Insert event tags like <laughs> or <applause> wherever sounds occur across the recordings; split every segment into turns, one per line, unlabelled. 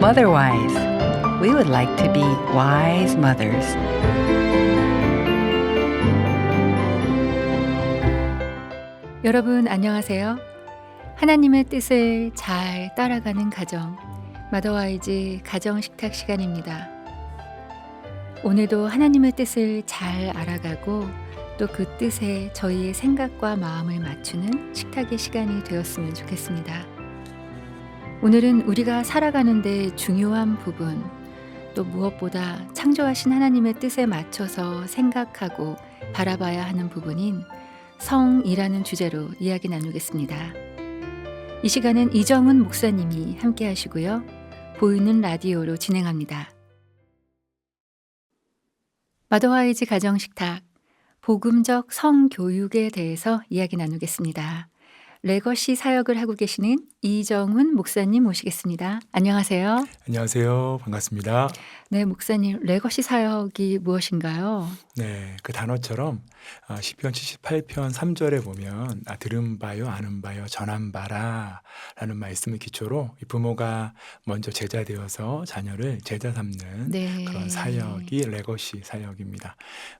Motherwise. We would like to be wise mothers.
여러분 안녕하세요. 하나님의 뜻을 잘 따라가는 가정 마더와이즈 가정 식탁 시간입니다. 오늘도 하나님의 뜻을 잘 알아가고 또 그 뜻에 저희의 생각과 마음을 맞추는 식탁의 시간이 되었으면 좋겠습니다. 오늘은 우리가 살아가는데 중요한 부분 또 무엇보다 창조하신 하나님의 뜻에 맞춰서 생각하고 바라봐야 하는 부분인 성이라는 주제로 이야기 나누겠습니다. 이 시간은 이정훈 목사님이 함께 하시고요. 보이는 라디오로 진행합니다. 마더와이즈 가정식탁 복음적 성교육에 대해서 이야기 나누겠습니다. 레거시 사역을 하고 계시는 이정훈 목사님 모시겠습니다. 안녕하세요.
안녕하세요. 반갑습니다.
네, 목사님, 레거시 사역이 무엇인가요?
네, 그 단어처럼 아, 시편 78편 3절에 보면 아, 들은 바요, 아는 바요, 전한 바라 라는 말씀을 기초로 이 부모가 먼저 제자 되어서 자녀를 제자 삼는
네.
그런 사역이 레거시 사역입니다.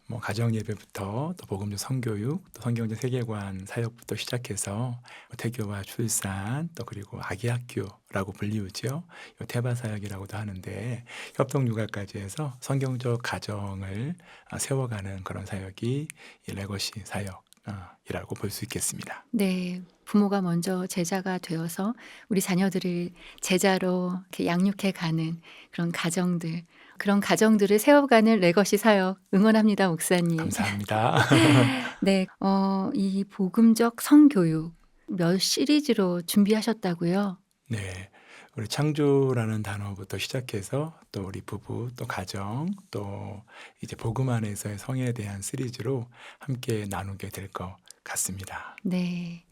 뭐 가정 예배부터 또 복음적 성교육, 또 성경적 세계관 사역부터 시작해서 뭐 태교와 출산, 또 그리고 아기 학교라고 불리우죠. 요 태바 사역이라고도 하는데 협동 육아까지 해서 성경적 가정을 아, 세워가는 그런 사역이 이 레거시 사역이라고 볼 수 있겠습니다.
네, 부모가 먼저 제자가 되어서 우리 자녀들을 제자로 양육해 가는 그런 가정들, 그런 가정들을 세워가는 레거시 사역 응원합니다, 목사님.
감사합니다. <laughs>
네, 어, 이 복음적 성교육 몇 시리즈로 준비하셨다고요?
네. 우리 창조라는 단어부터 시작해서 또 우리 부부 또 가정 또 이제 복음 안에서의 성에 대한 시리즈로 함께 나누게 될 것 같습니다.
네.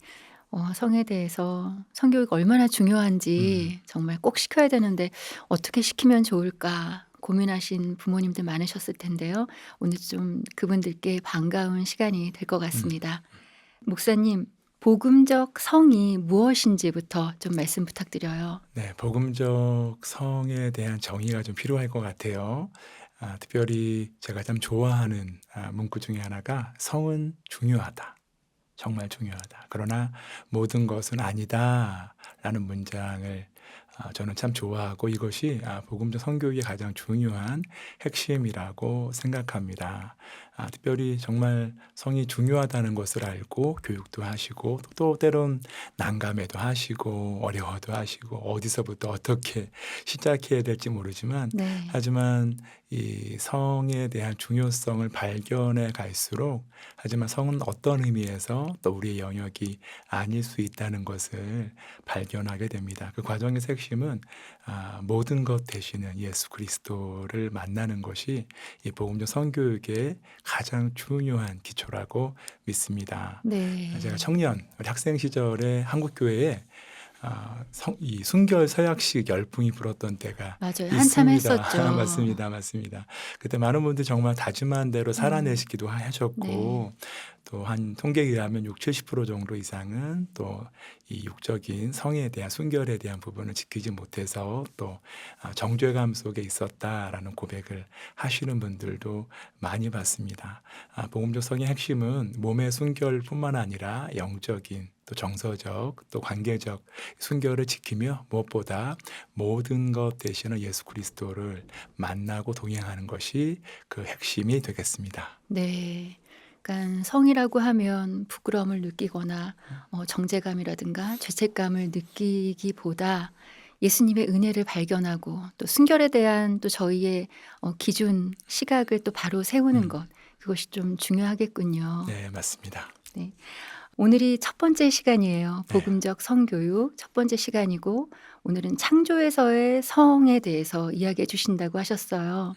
어, 성에 대해서 성교육 얼마나 중요한지 정말 꼭 시켜야 되는데 어떻게 시키면 좋을까 고민하신 부모님들 많으셨을 텐데요. 오늘 좀 그분들께 반가운 시간이 될 것 같습니다. 목사님, 복음적 성이 무엇인지부터 좀 말씀 부탁드려요.
네, 복음적 성에 대한 정의가 좀 필요할 것 같아요. 아, 특별히 제가 참 좋아하는 아, 문구 중에 하나가 성은 중요하다. 정말 중요하다. 그러나 모든 것은 아니다. 라는 문장을 아, 저는 참 좋아하고 이것이 아, 복음적 성교육의 가장 중요한 핵심이라고 생각합니다. 아, 특별히 정말 성이 중요하다는 것을 알고 교육도 하시고 또 때론 난감해도 하시고 어려워도 하시고 어디서부터 어떻게 시작해야 될지 모르지만
네.
하지만 이 성에 대한 중요성을 발견해 갈수록 하지만 성은 어떤 의미에서 또 우리의 영역이 아닐 수 있다는 것을 발견하게 됩니다. 그 과정의 핵심은 아, 모든 것 되시는 예수 그리스도를 만나는 것이 이 복음적 성교육의 가장 중요한 기초라고 믿습니다.
네.
제가 청년 우리 학생 시절에 한국 교회에 아, 성, 이 순결 서약식 열풍이 불었던 때가
맞아요. 한참
있습니다.
했었죠. <laughs>
맞습니다, 맞습니다. 그때 많은 분들 정말 다짐한 대로 살아내시기도
음.
하셨고 또 한 통계에 의하면 6, 70% 정도 이상은 또 이 육적인 성에 대한 순결에 대한 부분을 지키지 못해서 또 아, 정죄감 속에 있었다라는 고백을 하시는 분들도 많이 봤습니다. 아, 복음적 성의 핵심은 몸의 순결뿐만 아니라 영적인 또 정서적 또 관계적 순결을 지키며 무엇보다 모든 것 되시는 예수 그리스도를 만나고 동행하는 것이 그 핵심이 되겠습니다.
네. 그러니까 성이라고 하면 부끄러움을 느끼거나 어, 정제감이라든가 죄책감을 느끼기보다 예수님의 은혜를 발견하고 또 순결에 대한 또 저희의 어, 기준 시각을 또 바로 세우는
음.
것 그것이 좀 중요하겠군요.
네, 맞습니다.
오늘이 첫 번째 시간이에요.
네.
복음적 성교육 첫 번째 시간이고 오늘은 창조에서의 성에 대해서 이야기해 주신다고 하셨어요.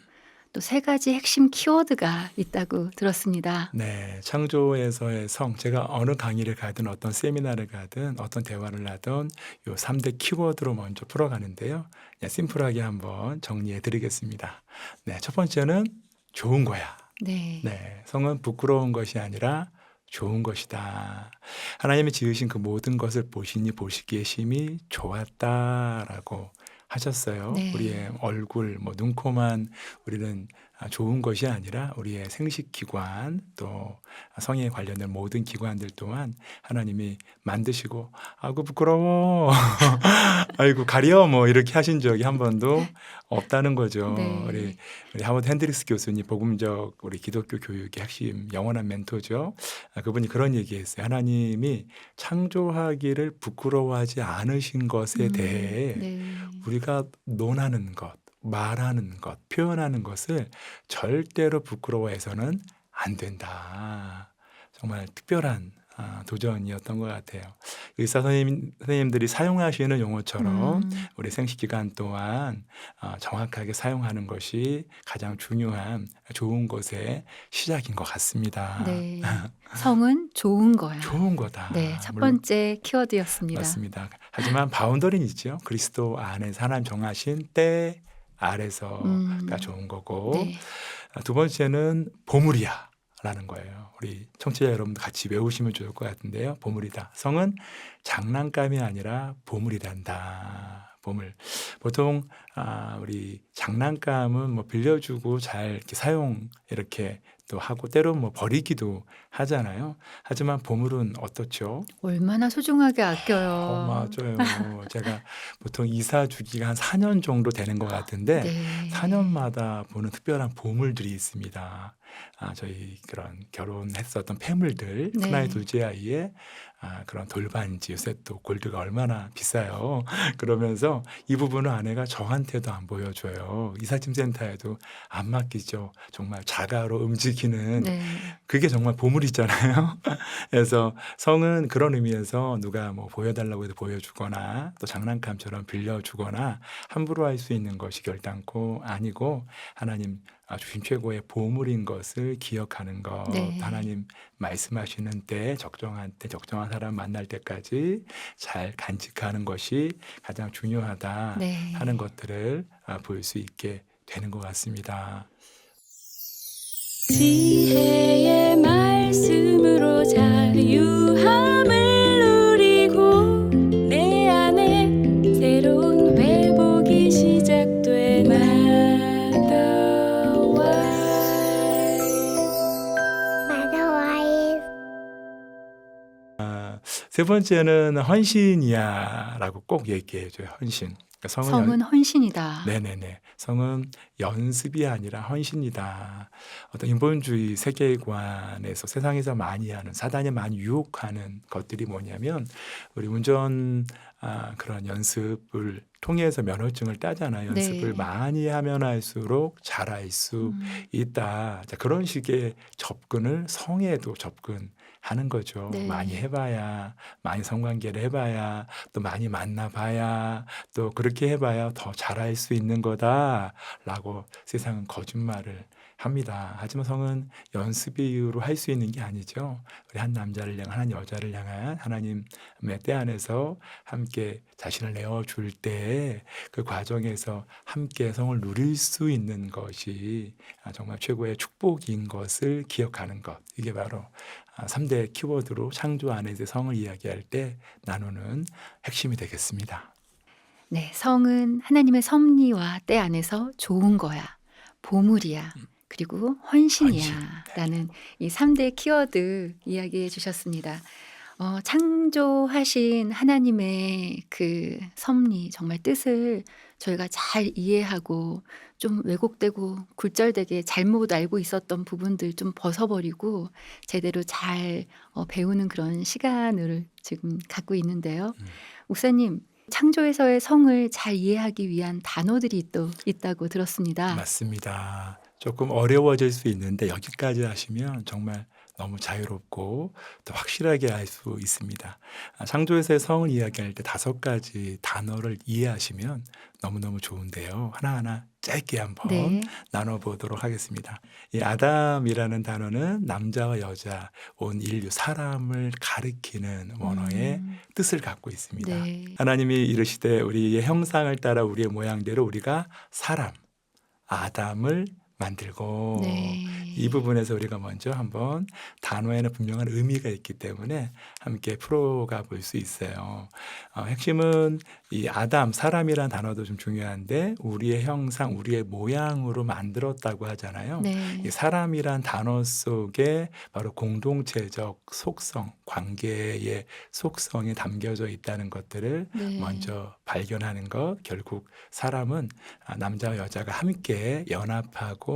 또 세 가지 핵심 키워드가 있다고 들었습니다.
네, 창조에서의 성. 제가 어느 강의를 가든 어떤 세미나를 가든 어떤 대화를 하든 요 3대 키워드로 먼저 풀어가는데요. 그냥 심플하게 한번 정리해 드리겠습니다. 네, 첫 번째는 좋은 거야.
네.
네, 성은 부끄러운 것이 아니라 좋은 것이다. 하나님이 지으신 그 모든 것을 보시니 보시기에 심히 좋았다라고 하셨어요.
네.
우리의 얼굴, 뭐 눈코만 우리는 아, 좋은 것이 아니라 우리의 생식기관 또 성에 관련된 모든 기관들 또한 하나님이 만드시고 아이고 부끄러워 <laughs> 아이고 가려 뭐 이렇게 하신 적이 한 번도 없다는 거죠.
네.
우리 우리 하워드 핸드릭스 교수님 복음적 우리 기독교 교육의 핵심 영원한 멘토죠. 아, 그분이 그런 얘기했어요. 하나님이 창조하기를 부끄러워하지 않으신 것에
음,
대해
네.
우리가 논하는 것, 말하는 것, 표현하는 것을 절대로 부끄러워해서는 안 된다. 정말 특별한 아, 도전이었던 것 같아요. 의사 선생님, 선생님들이 사용하시는 용어처럼
음,
우리 생식 기간 또한 어, 정확하게 사용하는 것이 가장 중요한 좋은 것의 시작인 것 같습니다.
네. <laughs> 성은 좋은 거야.
좋은 거다.
네, 첫 번째 키워드였습니다.
맞습니다. 하지만 바운더리는 있죠. 그리스도 안에서 하나님 정하신 때 아래서가
음,
좋은 거고
네.
아, 두 번째는 보물이야. 라는 거예요. 우리 청취자 여러분도 같이 외우시면 좋을 것 같은데요. 보물이다. 성은 장난감이 아니라 보물이란다. 보물. 보통 아, 우리 장난감은 뭐 빌려주고 잘 이렇게 사용 이렇게 또 하고 때로 뭐 버리기도 하잖아요. 하지만 보물은 어떻죠?
얼마나 소중하게 아껴요.
어, 맞아요. 제가 보통 이사 주기가 한 4년 정도 되는 것 같은데
네.
4년마다 보는 특별한 보물들이 있습니다. 아, 저희 그런 결혼했었던 패물들,
네.
큰아이 둘째 아이의 아, 그런 돌반지, 요새 또 골드가 얼마나 비싸요. <laughs> 그러면서 이 부분을 아내가 저한테도 안 보여줘요. 이삿짐 센터에도 안 맡기죠. 정말 자가로 움직이 는
네.
그게 정말 보물이잖아요. <laughs> 그래서 성은 그런 의미에서 누가 뭐 보여달라고 해도 보여주거나 또 장난감처럼 빌려주거나 함부로 할 수 있는 것이 결단코 아니고 하나님 아, 주신 최고의 보물인 것을 기억하는 것.
네.
하나님 말씀하시는 때 적정한 때 적정한 사람 만날 때까지 잘 간직하는 것이 가장 중요하다
네.
하는 것들을 아, 볼수 있게 되는 것 같습니다.
지혜의 말씀으로 자유함을 누리고 내 안에 새로운 회복이 시작돼 마다와이
아, 세 번째는 헌신이야라고 꼭 얘기해 줘요. 헌신. 그러니까 성은,
성은 헌신이다.
네네네. 성은 연습이 아니라 헌신이다. 어떤 인본주의 세계관에서 세상에서 많이 하는 사단이 많이 유혹하는 것들이 뭐냐면 우리 운전 아, 그런 연습을 통해서 면허증을 따잖아요.
네.
연습을 많이 하면 할수록 잘할 수
음,
있다. 자, 그런 식의 접근을 성에도 접근 하는 거죠.
네.
많이 해봐야, 많이 성관계를 해봐야, 또 많이 만나봐야, 또 그렇게 해봐야 더 잘할 수 있는 거다라고 세상은 거짓말을 합니다. 하지만 성은 연습의 이유로 할 수 있는 게 아니죠. 우리 한 남자를 향한 한 여자를 향한 하나님의 때 안에서 함께 자신을 내어 줄 때 그 과정에서 함께 성을 누릴 수 있는 것이 아, 정말 최고의 축복인 것을 기억하는 것. 이게 바로 아, 3대 키워드로 창조 안에서 성을 이야기할 때 나누는 핵심이 되겠습니다.
네, 성은 하나님의 섭리와 때 안에서 좋은 거야. 보물이야. 그리고 헌신이야.
헌신.
라는 이 3대 키워드 이야기해 주셨습니다. 어, 창조하신 하나님의 그 섭리, 정말 뜻을 저희가 잘 이해하고 좀 왜곡되고 굴절되게 잘못 알고 있었던 부분들 좀 벗어버리고 제대로 잘 어, 배우는 그런 시간을 지금 갖고 있는데요.
음.
목사님, 창조에서의 성을 잘 이해하기 위한 단어들이 또 있다고 들었습니다.
맞습니다. 조금 어려워질 수 있는데 여기까지 하시면 정말 너무 자유롭고 또 확실하게 알 수 있습니다. 아, 창조에서의 성을 이야기할 때 다섯 가지 단어를 이해하시면 너무너무 좋은데요. 하나하나 짧게 한번
네.
나눠보도록 하겠습니다. 이 아담이라는 단어는 남자와 여자, 온 인류, 사람을 가리키는 원어의
음,
뜻을 갖고 있습니다.
네.
하나님이 이르시되 우리의 형상을 따라 우리의 모양대로 우리가 사람 아담을 만들고
네.
이 부분에서 우리가 먼저 한번 단어에는 분명한 의미가 있기 때문에 함께 풀어가 볼 수 있어요. 어, 핵심은 이 아담, 사람이란 단어도 좀 중요한데 우리의 형상, 우리의 모양으로 만들었다고 하잖아요.
네.
이 사람이란 단어 속에 바로 공동체적 속성, 관계의 속성이 담겨져 있다는 것들을
네.
먼저 발견하는 것. 결국 사람은 아, 남자와 여자가 함께 연합하고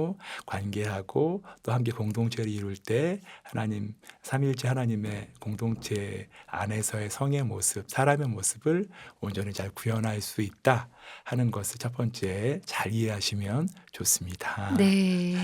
관계하고 또 함께 공동체를 이룰 때 하나님 삼일째 하나님의 공동체 안에서의 성의 모습, 사람의 모습을 온전히 잘 구현할 수 있다 하는 것을 첫 번째 잘 이해하시면 좋습니다.
네.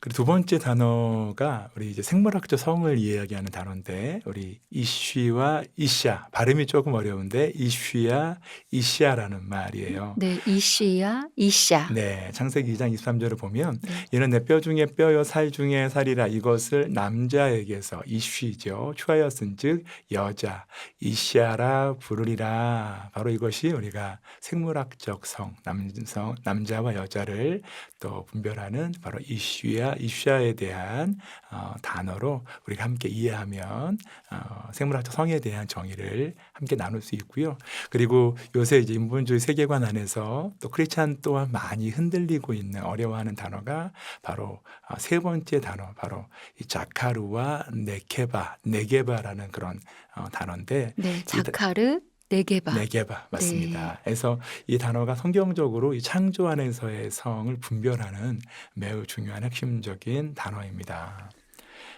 그리고 두 번째 단어가 우리 이제 생물학적 성을 이야기하는 단어인데 우리 이쉬와 이샤 발음이 조금 어려운데 이쉬야 이시아라는 말이에요.
네. 이시야, 이샤.
네, 창세기 2장 23절을 보면
네.
이는 내 뼈 중에 뼈요 살 중에 살이라 이것을 남자에게서 이쉬 죠. 추하였은즉 여자 이시아라 부르리라. 바로 이것이 우리가 생물학적 성 남성 남자와 여자를 또 분별하는 바로 이쉬야 이쉬아에 대한 어, 단어로 우리가 함께 이해하면 어, 생물학적 성에 대한 정의를 함께 나눌 수 있고요. 그리고 요새 이제 인본주의 세계관 안에서 또 크리스찬 또한 많이 흔들리고 있는 어려워하는 단어가 바로 아, 세 번째 단어 바로 이 자카루와 네케바 네게바라는 그런 어, 단어인데
네. 자카르, 네게바.
네게바 맞습니다. 그래서 이 단어가 성경적으로 이 창조 안에서의 성을 분별하는 매우 중요한 핵심적인 단어입니다.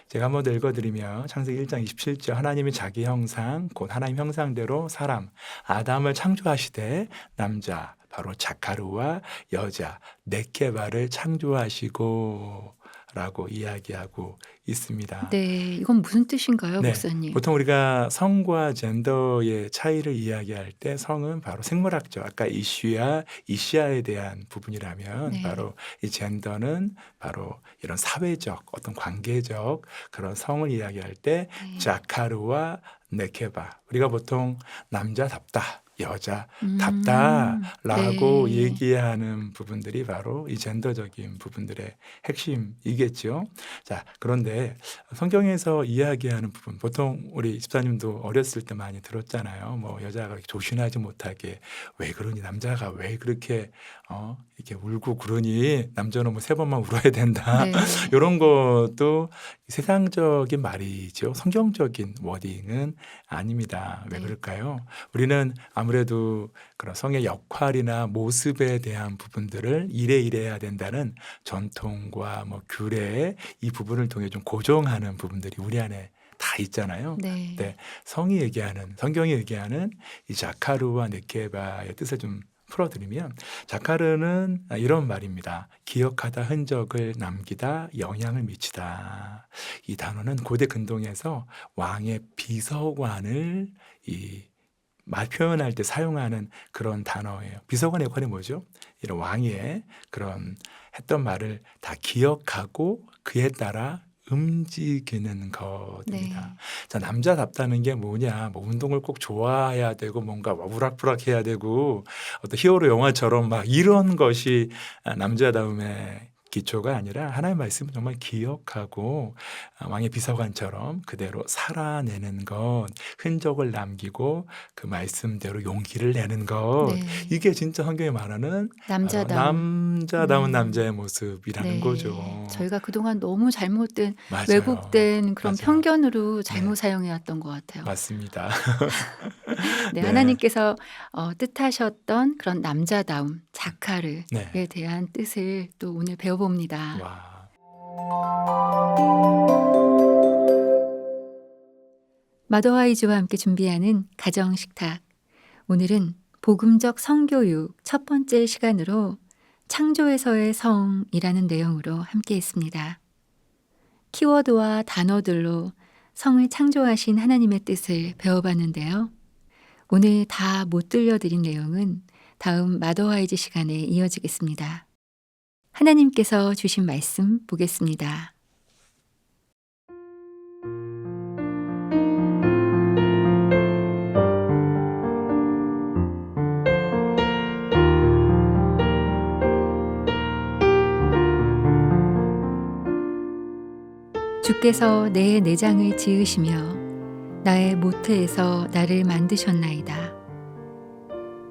제가 한번 더 읽어드리면 창세기 1장 27절 하나님이 자기 형상 곧 하나님 형상대로 사람 아담을 창조하시되 남자 바로 자카루와 여자 네케바를 창조하시고 라고 이야기하고 있습니다.
네. 이건 무슨 뜻인가요,
네.
목사님?
보통 우리가 성과 젠더의 차이를 이야기할 때 성은 바로 생물학적 아까 이슈야 이시아에 대한 부분이라면
네.
바로 이 젠더는 바로 이런 사회적 어떤 관계적 그런 성을 이야기할 때
네.
자카르와 네케바 우리가 보통 남자답다 여자
음,
답다라고
네.
얘기하는 부분들이 바로 이 젠더적인 부분들의 핵심이겠죠. 자, 그런데 성경에서 이야기하는 부분, 보통 우리 집사님도 어렸을 때 많이 들었잖아요. 뭐 여자가 조신하지 못하게 왜 그러니 남자가 왜 그렇게 어 이렇게 울고 그러니 남자는 뭐 세 번만 울어야 된다.
네. <laughs>
이런 것도 세상적인 말이죠. 성경적인 워딩은 아닙니다. 왜
네.
그럴까요? 우리는 아무 래도 그런 성의 역할이나 모습에 대한 부분들을 이래 이래야 된다는 전통과 뭐 규례 이 부분을 통해 좀 고정하는 부분들이 우리 안에 다 있잖아요.
네.
네. 성이 얘기하는 성경이 얘기하는 이 자카르와 네케바의 뜻을 좀 풀어드리면 자카르는 이런 말입니다. 기억하다 흔적을 남기다 영향을 미치다. 이 단어는 고대 근동에서 왕의 비서관을 이 말 표현할 때 사용하는 그런 단어예요. 비서관의 역할이 뭐죠? 이런 왕의 그런 했던 말을 다 기억하고 그에 따라 움직이는 것입니다.
네.
자, 남자답다는 게 뭐냐? 뭐 운동을 꼭 좋아해야 되고 뭔가 뭐 우락부락 해야 되고 어떤 히어로 영화처럼 막 이런 것이 아, 남자다움의 기초가 아니라 하나의 말씀은 정말 기억하고 아, 왕의 비서관처럼 그대로 살아내는 것, 흔적을 남기고 그 말씀대로 용기를 내는 것.
네.
이게 진짜 성경에 말하는
남자다움.
남자다운
음.
남자의 모습이라는
네.
거죠.
저희가 그동안 너무 잘못된
맞아요.
왜곡된 그런
맞아요.
편견으로 잘못
네.
사용해왔던 것 같아요.
맞습니다. <laughs>
네,
네.
하나님께서 어, 뜻하셨던 그런 남자다움, 자카르에
네.
대한 뜻을 또 오늘 배워 봅니다.
와.
마더와이즈와 함께 준비하는 가정 식탁. 오늘은 복음적 성교육 첫 번째 시간으로 창조에서의 성이라는 내용으로 함께 했습니다. 키워드와 단어들로 성을 창조하신 하나님의 뜻을 배워봤는데요. 오늘 다 못 들려드린 내용은 다음 마더와이즈 시간에 이어지겠습니다. 하나님께서 주신 말씀 보겠습니다. 주께서 내 내장을 지으시며 나의 모태에서 나를 만드셨나이다.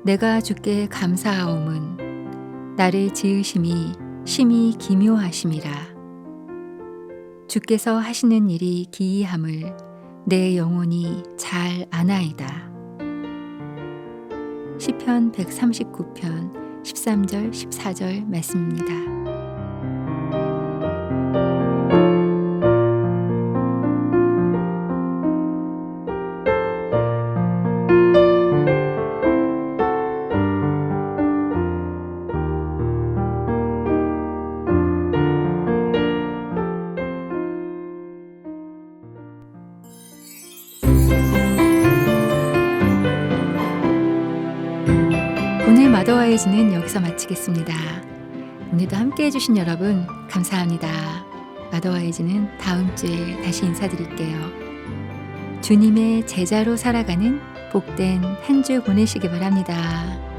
내가 주께 감사하옴은 나를 지으심이 심히 기묘하심이라. 주께서 하시는 일이 기이함을 내 영혼이 잘 아나이다. 시편 139편 13절 14절 말씀입니다. 마더와이즈는 여기서 마치겠습니다. 오늘도 함께 해주신 여러분 감사합니다. 마더와이즈는 다음 주에 다시 인사드릴게요. 주님의 제자로 살아가는 복된 한 주 보내시기 바랍니다.